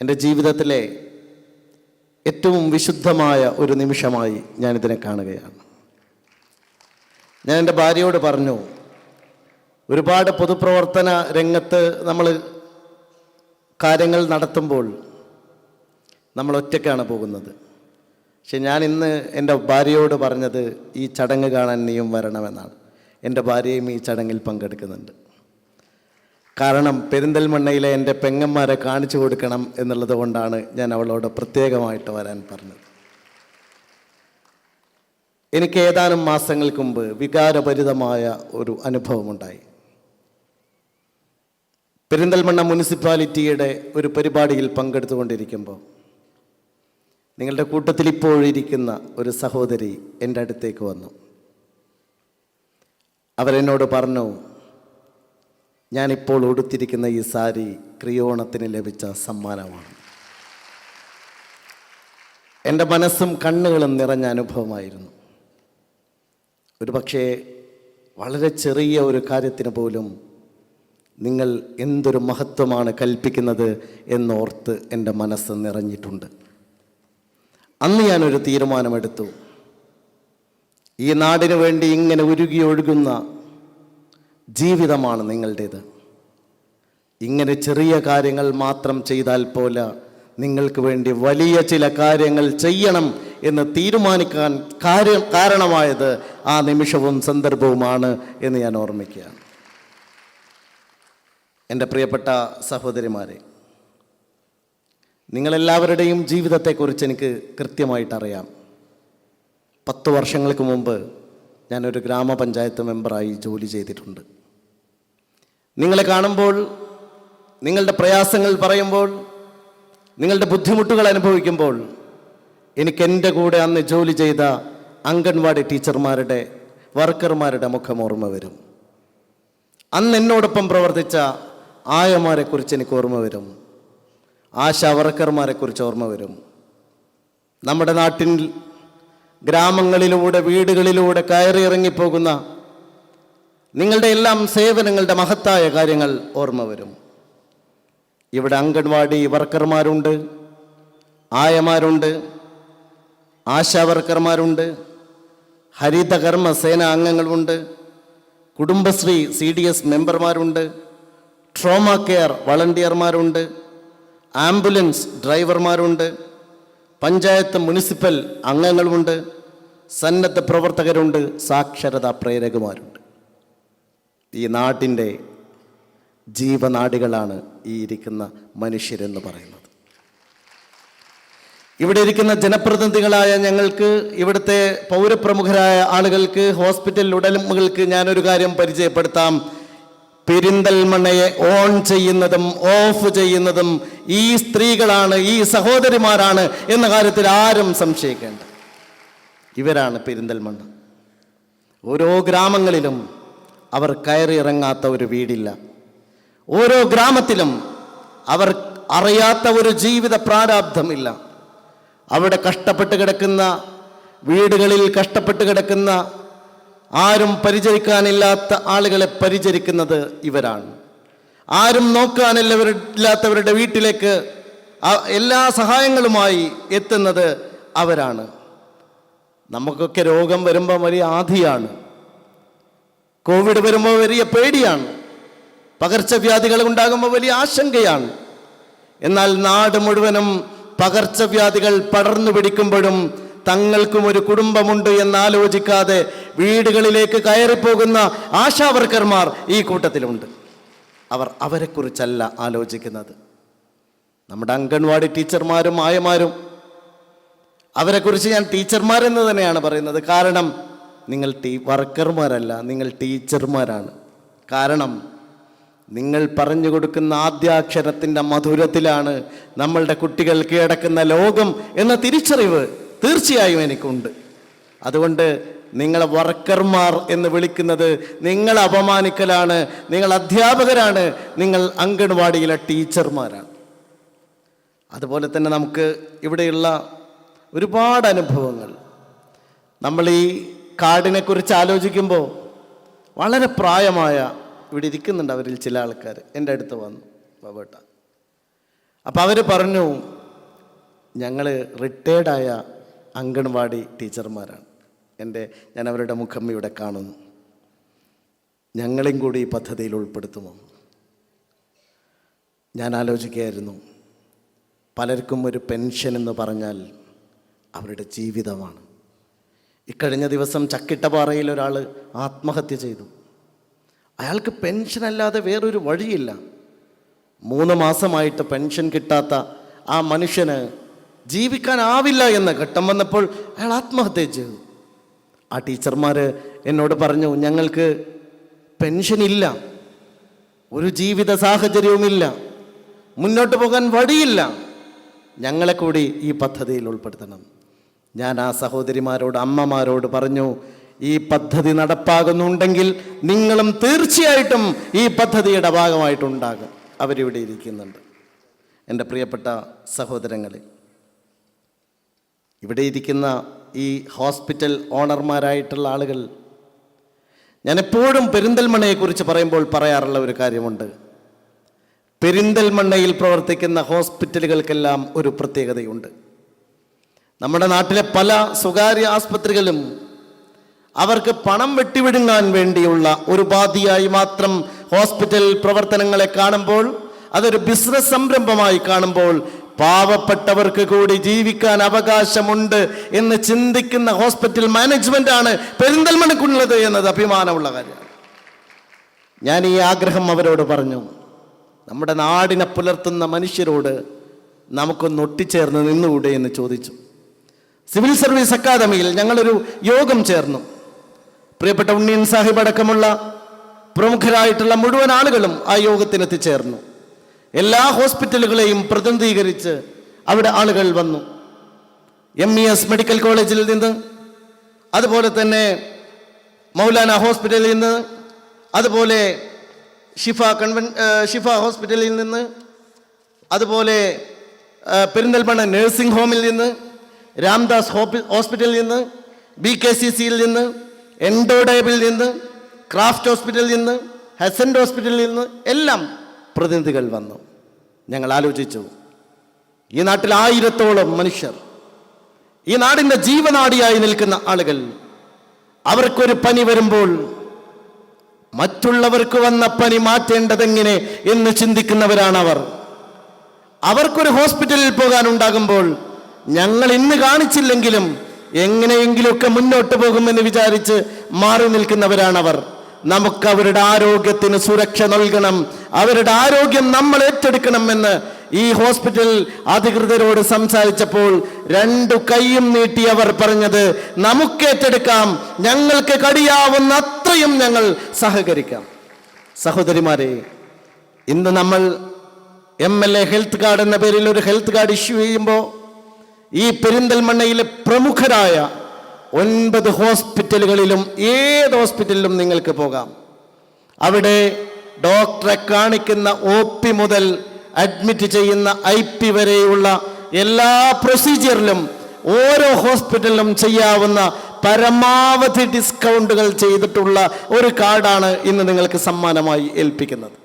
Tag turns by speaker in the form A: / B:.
A: എന്റെ ജീവിതത്തിലെ ഏറ്റവും വിശുദ്ധമായ ഒരു നിമിഷമായി ഞാനിതിനെ കാണുകയാണ്. ഞാൻ എന്റെ ഭാര്യയോട് പറഞ്ഞു ഒരുപാട് പൊതുപ്രവർത്തന രംഗത്ത് നമ്മൾ കാര്യങ്ങൾ നടത്തുമ്പോൾ നമ്മൾ ഒറ്റയ്ക്കാണ് പോകുന്നത്. പക്ഷെ ഞാൻ ഇന്ന് എന്റെ ഭാര്യയോട് പറഞ്ഞത് ഈ ചടങ്ങ് കാണാൻ നീയും വരണമെന്നാണ്. എന്റെ ഭാര്യയും ഈ ചടങ്ങിൽ പങ്കെടുക്കുന്നുണ്ട്. കാരണം പെരിന്തൽമണ്ണയിലെ എന്റെ പെങ്ങന്മാരെ കാണിച്ചു കൊടുക്കണം എന്നുള്ളത് കൊണ്ടാണ് ഞാൻ അവളോട് പ്രത്യേകമായിട്ട് വരാൻ പറഞ്ഞത്. എനിക്ക് ഏതാനും മാസങ്ങൾക്ക് മുമ്പ് വികാരഭരിതമായ ഒരു അനുഭവമുണ്ടായി. പെരിന്തൽമണ്ണ മുനിസിപ്പാലിറ്റിയുടെ ഒരു പരിപാടിയിൽ പങ്കെടുത്തുകൊണ്ടിരിക്കുമ്പോൾ നിങ്ങളുടെ കൂട്ടത്തിൽ ഇപ്പോഴിരിക്കുന്ന ഒരു സഹോദരി എന്റെ അടുത്തേക്ക് വന്നു. അവരെന്നോട് പറഞ്ഞു ഞാനിപ്പോൾ ഉടുത്തിരിക്കുന്ന ഈ സാരി ക്രിയോണത്തിന് ലഭിച്ച സമ്മാനമാണ്. എന്റെ മനസ്സും കണ്ണുകളും നിറഞ്ഞ അനുഭവമായിരുന്നു. ഒരു പക്ഷേ വളരെ ചെറിയ ഒരു കാര്യത്തിന് പോലും നിങ്ങൾ എന്തൊരു മഹത്വമാണ് കൽപ്പിക്കുന്നത് എന്നോർത്ത് എന്റെ മനസ്സ് നിറഞ്ഞിട്ടുണ്ട്. അന്ന് ഞാനൊരു തീരുമാനമെടുത്തു. ഈ നാടിനു വേണ്ടി ഇങ്ങനെ ഉരുകി ഒഴുകുന്ന ജീവിതമാണ് നിങ്ങളുടേത്. ഇങ്ങനെ ചെറിയ കാര്യങ്ങൾ മാത്രം ചെയ്താൽ പോല നിങ്ങൾക്ക് വേണ്ടി വലിയ ചില കാര്യങ്ങൾ ചെയ്യണം എന്ന് തീരുമാനിക്കാൻ കാര്യം കാരണമായത് ആ നിമിഷവും സന്ദർഭവുമാണ് എന്ന് ഞാൻ ഓർമ്മിക്കുകയാണ് എന്റെ പ്രിയപ്പെട്ട സഹോദരിമാരെ നിങ്ങളെല്ലാവരുടെയും ജീവിതത്തെക്കുറിച്ച് എനിക്ക് കൃത്യമായിട്ടറിയാം പത്ത് വർഷങ്ങൾക്ക് മുമ്പ് ഞാനൊരു ഗ്രാമപഞ്ചായത്ത് മെമ്പറായി ജോലി ചെയ്തിട്ടുണ്ട്. നിങ്ങളെ കാണുമ്പോൾ നിങ്ങളുടെ പ്രയാസങ്ങൾ പറയുമ്പോൾ നിങ്ങളുടെ ബുദ്ധിമുട്ടുകൾ അനുഭവിക്കുമ്പോൾ എനിക്ക് എന്റെ കൂടെ അന്ന് ജോലി ചെയ്ത അംഗൻവാടി ടീച്ചർമാരുടെ വർക്കർമാരുടെ മുഖം ഓർമ്മ വരും. അന്ന് എന്നോടൊപ്പം പ്രവർത്തിച്ച ആയമാരെക്കുറിച്ച് എനിക്ക് ഓർമ്മ വരും. ആശാ വർക്കർമാരെക്കുറിച്ച് ഓർമ്മ വരും. നമ്മുടെ നാട്ടിൽ ഗ്രാമങ്ങളിലൂടെ വീടുകളിലൂടെ കയറി ഇറങ്ങിപ്പോകുന്ന നിങ്ങളുടെ എല്ലാം സേവനങ്ങളുടെ മഹത്തായ കാര്യങ്ങൾ ഓർമ്മ വരും. ഇവിടെ അംഗൻവാടി വർക്കർമാരുണ്ട് ആയമാരുണ്ട് ആശാ വർക്കർമാരുണ്ട് ഹരിതകർമ്മ സേന അംഗങ്ങളുണ്ട് കുടുംബശ്രീ സി ഡി എസ് മെമ്പർമാരുണ്ട് ട്രോമ കെയർ വളണ്ടിയർമാരുണ്ട് ആംബുലൻസ് ഡ്രൈവർമാരുണ്ട് പഞ്ചായത്ത് മുനിസിപ്പൽ അംഗങ്ങളുമുണ്ട് സന്നദ്ധ പ്രവർത്തകരുണ്ട് സാക്ഷരതാ പ്രേരകമാരുണ്ട്. ഈ നാട്ടിന്റെ ജീവനാടികളാണ് ഈ ഇരിക്കുന്ന മനുഷ്യരെന്ന് പറയുന്നത്. ഇവിടെ ഇരിക്കുന്ന ജനപ്രതിനിധികളായ ഞങ്ങൾക്ക് ഇവിടുത്തെ പൗരപ്രമുഖരായ ആളുകൾക്ക് ഹോസ്പിറ്റൽ ഉടമകൾക്ക് ഞാനൊരു കാര്യം പരിചയപ്പെടുത്താം. പെരിന്തൽമണ്ണയെ ഓൺ ചെയ്യുന്നതും ഓഫ് ചെയ്യുന്നതും ഈ സ്ത്രീകളാണ് ഈ സഹോദരിമാരാണ് എന്ന കാര്യത്തിൽ ആരും സംശയിക്കേണ്ട. ഇവരാണ് പെരിന്തൽമണ്ണ. ഓരോ ഗ്രാമങ്ങളിലും അവർ കയറിയിറങ്ങാത്ത ഒരു വീടില്ല. ഓരോ ഗ്രാമത്തിലും അവർ അറിയാത്ത ഒരു ജീവിത പ്രാരാബ്ധമില്ല അവിടെ കഷ്ടപ്പെട്ട് കിടക്കുന്ന വീടുകളിൽ കഷ്ടപ്പെട്ട് കിടക്കുന്ന ആരും പരിചരിക്കാനില്ലാത്ത ആളുകളെ പരിചരിക്കുന്നത് ഇവരാണ്. ആരും നോക്കാനില്ലാത്തവരുടെ വീട്ടിലേക്ക് എല്ലാ സഹായങ്ങളുമായി എത്തുന്നത് അവരാണ്. നമുക്കൊക്കെ രോഗം വരുമ്പോൾ വലിയ ആധിയാണ്. കോവിഡ് വരുമ്പോൾ വലിയ പേടിയാണ്. പകർച്ചവ്യാധികൾ ഉണ്ടാകുമ്പോൾ വലിയ ആശങ്കയാണ്. എന്നാൽ നാട് മുഴുവനും പകർച്ചവ്യാധികൾ പടർന്നു പിടിക്കുമ്പോഴും തങ്ങൾക്കും ഒരു കുടുംബമുണ്ട് എന്നാലോചിക്കാതെ വീടുകളിലേക്ക് കയറിപ്പോകുന്ന ആശാവർക്കർമാർ ഈ കൂട്ടത്തിലുണ്ട്. അവർ അവരെക്കുറിച്ചല്ല ആലോചിക്കുന്നത്. നമ്മുടെ അംഗൻവാടി ടീച്ചർമാരും ആയമാരും അവരെക്കുറിച്ച് ഞാൻ ടീച്ചർമാരെന്ന് തന്നെയാണ് പറയുന്നത്. കാരണം നിങ്ങൾ ടീ വർക്കർമാരല്ല നിങ്ങൾ ടീച്ചർമാരാണ്. കാരണം നിങ്ങൾ പറഞ്ഞു കൊടുക്കുന്ന ആദ്യാക്ഷരത്തിന്റെ മധുരത്തിലാണ് നമ്മളുടെ കുട്ടികൾ കീഴടക്കുന്ന ലോകം എന്ന തിരിച്ചറിവ് തീർച്ചയായും എനിക്കുണ്ട്. അതുകൊണ്ട് നിങ്ങളെ വർക്കർമാർ എന്ന് വിളിക്കുന്നത് നിങ്ങൾ അപമാനിക്കലാണ് നിങ്ങൾ അധ്യാപകരാണ് നിങ്ങൾ അംഗൻവാടിയിലെ ടീച്ചർമാരാണ്. അതുപോലെ തന്നെ നമുക്ക് ഇവിടെയുള്ള ഒരുപാട് അനുഭവങ്ങൾ. നമ്മൾ ഈ കാടിനെക്കുറിച്ച് ആലോചിക്കുമ്പോൾ വളരെ പ്രായമായ ഇവിടെ ഇരിക്കുന്നുണ്ട് അവരിൽ ചില ആൾക്കാർ. എന്റെ അടുത്ത് വന്നു ബാബേട്ട. അപ്പം അവർ പറഞ്ഞു ഞങ്ങൾ റിട്ടയർഡായ അംഗൻവാടി ടീച്ചർമാരാണ്. എന്റെ ഞാൻ അവരുടെ മുഖം ഇവിടെ കാണുന്നു. ഞങ്ങളെയും കൂടി ഈ പദ്ധതിയിൽ ഉൾപ്പെടുത്തുമോ? ഞാൻ ആലോചിക്കുകയായിരുന്നു പലർക്കും ഒരു പെൻഷൻ എന്ന് പറഞ്ഞാൽ അവരുടെ ജീവിതമാണ്. ഇക്കഴിഞ്ഞ ദിവസം ചക്കിട്ടപാറയിൽ ഒരാൾ ആത്മഹത്യ ചെയ്തു. അയാൾക്ക് പെൻഷൻ അല്ലാതെ വേറൊരു വഴിയില്ല. മൂന്ന് മാസമായിട്ട് പെൻഷൻ കിട്ടാത്ത ആ മനുഷ്യന് ജീവിക്കാനാവില്ല എന്ന് ഘട്ടം വന്നപ്പോൾ അയാൾ ആത്മഹത്യ ചെയ്തു. ആ ടീച്ചർമാർ എന്നോട് പറഞ്ഞു ഞങ്ങൾക്ക് പെൻഷൻ ഇല്ല. ഒരു ജീവിത സാഹചര്യവുമില്ല. മുന്നോട്ട് പോകാൻ വഴിയില്ല. ഞങ്ങളെ കൂടി ഈ പദ്ധതിയിൽ ഉൾപ്പെടുത്തണം. ഞാൻ ആ സഹോദരിമാരോട് അമ്മമാരോട് പറഞ്ഞു ഈ പദ്ധതി നടപ്പാകുന്നുണ്ടെങ്കിൽ നിങ്ങളും തീർച്ചയായിട്ടും ഈ പദ്ധതിയുടെ ഭാഗമായിട്ടുണ്ടാകും. അവരിവിടെ ഇരിക്കുന്നുണ്ട്. എന്റെ പ്രിയപ്പെട്ട സഹോദരങ്ങളെ ഇവിടെ ഇരിക്കുന്ന ഈ ഹോസ്പിറ്റൽ ഓണർമാരായിട്ടുള്ള ആളുകൾ ഞാൻ എപ്പോഴും പെരിന്തൽമണ്ണയെക്കുറിച്ച് പറയുമ്പോൾ പറയാറുള്ള ഒരു കാര്യമുണ്ട്. പെരിന്തൽമണ്ണയിൽ പ്രവർത്തിക്കുന്ന ഹോസ്പിറ്റലുകൾക്കെല്ലാം ഒരു പ്രത്യേകതയുണ്ട്. നമ്മുടെ നാട്ടിലെ പല സ്വകാര്യ ആസ്പത്രികളും അവർക്ക് പണം വെട്ടിവിടുങ്ങാൻ വേണ്ടിയുള്ള ഒരു ഉപാധിയായി മാത്രം ഹോസ്പിറ്റൽ പ്രവർത്തനങ്ങളെ കാണുമ്പോൾ അതൊരു ബിസിനസ് സംരംഭമായി കാണുമ്പോൾ പാവപ്പെട്ടവർക്ക് കൂടി ജീവിക്കാൻ അവകാശമുണ്ട് എന്ന് ചിന്തിക്കുന്ന ഹോസ്പിറ്റൽ മാനേജ്മെന്റ് ആണ് പെരിന്തൽമണക്കുള്ളത് എന്നത് അഭിമാനമുള്ള കാര്യമാണ് ഞാൻ ഈ ആഗ്രഹം അവരോട് പറഞ്ഞു. നമ്മുടെ നാടിനെ പുലർത്തുന്ന മനുഷ്യരോട് നമുക്കൊന്ന് ഒട്ടിച്ചേർന്ന് നിന്നുകൂടെ എന്ന് ചോദിച്ചു. സിവിൽ സർവീസ് അക്കാദമിയിൽ ഞങ്ങളൊരു യോഗം ചേർന്നു. പ്രിയപ്പെട്ട ഉണ്ണിയൻ സാഹിബ് അടക്കമുള്ള പ്രമുഖരായിട്ടുള്ള മുഴുവൻ ആളുകളും ആ യോഗത്തിനെത്തിച്ചേർന്നു. എല്ലാ ഹോസ്പിറ്റലുകളെയും പ്രതിനിധീകരിച്ച് അവിടെ ആളുകൾ വന്നു. എം ഇ എസ് മെഡിക്കൽ കോളേജിൽ നിന്ന് അതുപോലെ തന്നെ മൗലാന ഹോസ്പിറ്റലിൽ നിന്ന് അതുപോലെ ഷിഫ കൺവെൻ ഷിഫ ഹോസ്പിറ്റലിൽ നിന്ന് അതുപോലെ പെരിന്തൽമണ്ണ നഴ്സിംഗ് ഹോമിൽ നിന്ന് രാംദാസ് ഹോസ്പിറ്റലിൽ നിന്ന് ബി കെ സി സിയിൽ നിന്ന് എൻഡോഡേബിൽ നിന്ന് ക്രാഫ്റ്റ് ഹോസ്പിറ്റലിൽ നിന്ന് ഹെസൻഡ് ഹോസ്പിറ്റലിൽ നിന്ന് എല്ലാം പ്രതിനിധികൾ വന്നു. ഞങ്ങൾ ആലോചിച്ചു ഈ നാട്ടിൽ ആയിരത്തോളം മനുഷ്യർ ഈ നാടിന്റെ ജീവനാടിയായി നിൽക്കുന്ന ആളുകൾ അവർക്കൊരു പനി വരുമ്പോൾ മറ്റുള്ളവർക്ക് വന്ന പനി മാറ്റേണ്ടതെങ്ങനെ എന്ന് ചിന്തിക്കുന്നവരാണ് അവർ അവർക്കൊരു ഹോസ്പിറ്റലിൽ പോകാനുണ്ടാകുമ്പോൾ ഞങ്ങൾ ഇന്ന് കാണിച്ചില്ലെങ്കിലും എങ്ങനെയെങ്കിലുമൊക്കെ മുന്നോട്ട് പോകുമെന്ന് വിചാരിച്ച് മാറി നിൽക്കുന്നവരാണവർ. നമുക്ക് അവരുടെ ആരോഗ്യത്തിന് സുരക്ഷ നൽകണം. അവരുടെ ആരോഗ്യം നമ്മൾ ഏറ്റെടുക്കണമെന്ന് ഈ ഹോസ്പിറ്റൽ അധികൃതരോട് സംസാരിച്ചപ്പോൾ രണ്ടു കൈയും നീട്ടി അവർ പറഞ്ഞത് നമുക്ക് ഏറ്റെടുക്കാം. ഞങ്ങൾക്ക് കഴിയാവുന്ന അത്രയും ഞങ്ങൾ സഹകരിക്കാം. സഹോദരിമാരെ ഇന്ന് നമ്മൾ M L A health card എന്ന പേരിൽ ഒരു ഹെൽത്ത് കാർഡ് ഇഷ്യൂ ചെയ്യുമ്പോൾ ഈ പെരിന്തൽമണ്ണയിലെ പ്രമുഖരായ ഒൻപത് ഹോസ്പിറ്റലുകളിലും ഏത് ഹോസ്പിറ്റലിലും നിങ്ങൾക്ക് പോകാം. അവിടെ ഡോക്ടറെ കാണിക്കുന്ന ഒ പി മുതൽ അഡ്മിറ്റ് ചെയ്യുന്ന ഐ പി വരെയുള്ള എല്ലാ പ്രൊസീജിയറിലും ഓരോ ഹോസ്പിറ്റലിലും ചെയ്യാവുന്ന പരമാവധി ഡിസ്കൗണ്ടുകൾ ചെയ്തിട്ടുള്ള ഒരു കാർഡാണ് ഇന്ന് നിങ്ങൾക്ക് സമ്മാനമായി ഏൽപ്പിക്കുന്നത്.